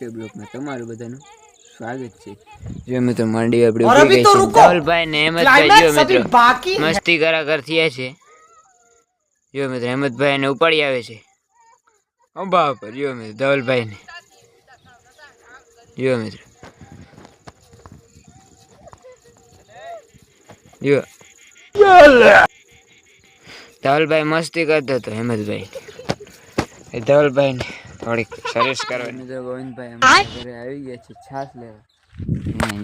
કે બ્લોકમાં તમારું બધાનું સ્વાગત છે. જો મિત્રો માંડી આપણે ઊભી ગઈ છે ધવલભાઈ ને હેમંતભાઈ જો મિત્રો મસ્તી કરા કરતી છે જો મિત્રો હેમંતભાઈ ને ઉપાડી આવે છે. ઓ બાપ જો મિત્રો ધવલભાઈ ને. જો મિત્રો. જો. ધવલભાઈ મસ્તી કરતો હતો હેમંતભાઈ ધવલભાઈ ને. થોડીક સર્વિસ કરવાની મિત્રો ગોવિંદભાઈ અમારા ઘરે આવી ગયા છે છાશ લેવા.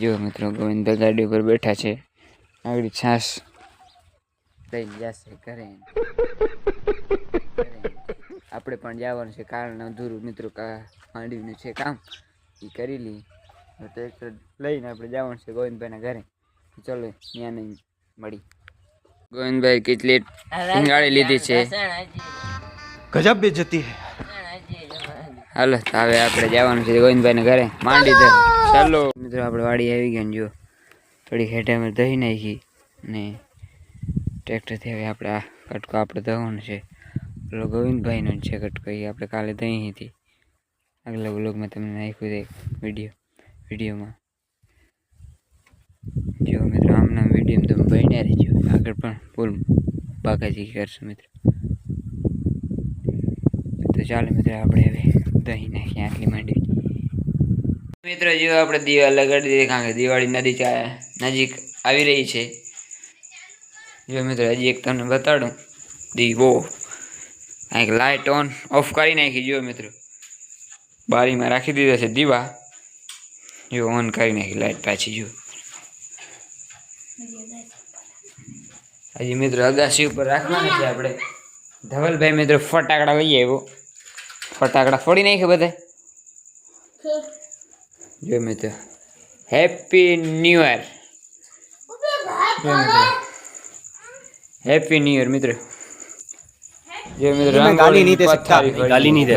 જો મિત્રો ગોવિંદભાઈ ગાડી ઉપર બેઠા છે. આગળ છાશ લઈ જશે ઘરે. આપણે પણ જવાનું છે કારણ અધૂરું મિત્રો માંડવીનું છે કામ. એ કરી લઈએ. લઈને આપણે જવાનું છે ગોવિંદભાઈના ઘરે. ચલો ત્યાં નહીં મળી. ગોવિંદભાઈ કેટલી શિંગાળી લીધી છે. ગજબ બેજતી હે. હાલો હવે આપણે જવાનું છે ગોવિંદભાઈને ઘરે. માંડી દે ચાલો. મિત્રો આપણે વાડી આવી ગયા ને જો. થોડી હેઠામાં દહીં નાખી ને ટ્રેક્ટરથી હવે આપણે આ કટકો આપણે દહવાનો છે. પેલો ગોવિંદભાઈનો જ છે કટકો. એ આપણે કાલે દહીં હતી. આગલા બ્લોગમાં તમને નાખ્યું છે વીડિયો. વિડીયોમાં. જો મિત્રો આમના વીડિયો તમે બન્યા રહેજો. આગળ પણ ફૂલ બાકાજી કરશું મિત્રો. તો ચાલો મિત્રો આપણે હવે દહીં નાખી આટલી માંડવી મિત્રો, જો આપણે દીવા લગાડી દઈએ, કારણ કે દિવાળી ચા- નજીક આવી રહી છે. જો મિત્રો, હજી એક તમને બતાડું. દીવો કાંઈક લાઇટ ઓન ઓફ કરી નાખી, જો મિત્રો. બારીમાં રાખી દીધા છે દીવા. જો ઓન કરી નાખી લાઇટ પાછી, જો. હજી મિત્રો, અગાસી ઉપર રાખવાની છે આપણે. ધવલભાઈ મિત્રો, ફટાકડા લઈ આવ્યો. फटाकड़ा फोड़ी नहीं खबर जो मित्र happy new year happy new year मित्र जो मित्र गाली नहीं दे सकता गाली नहीं दे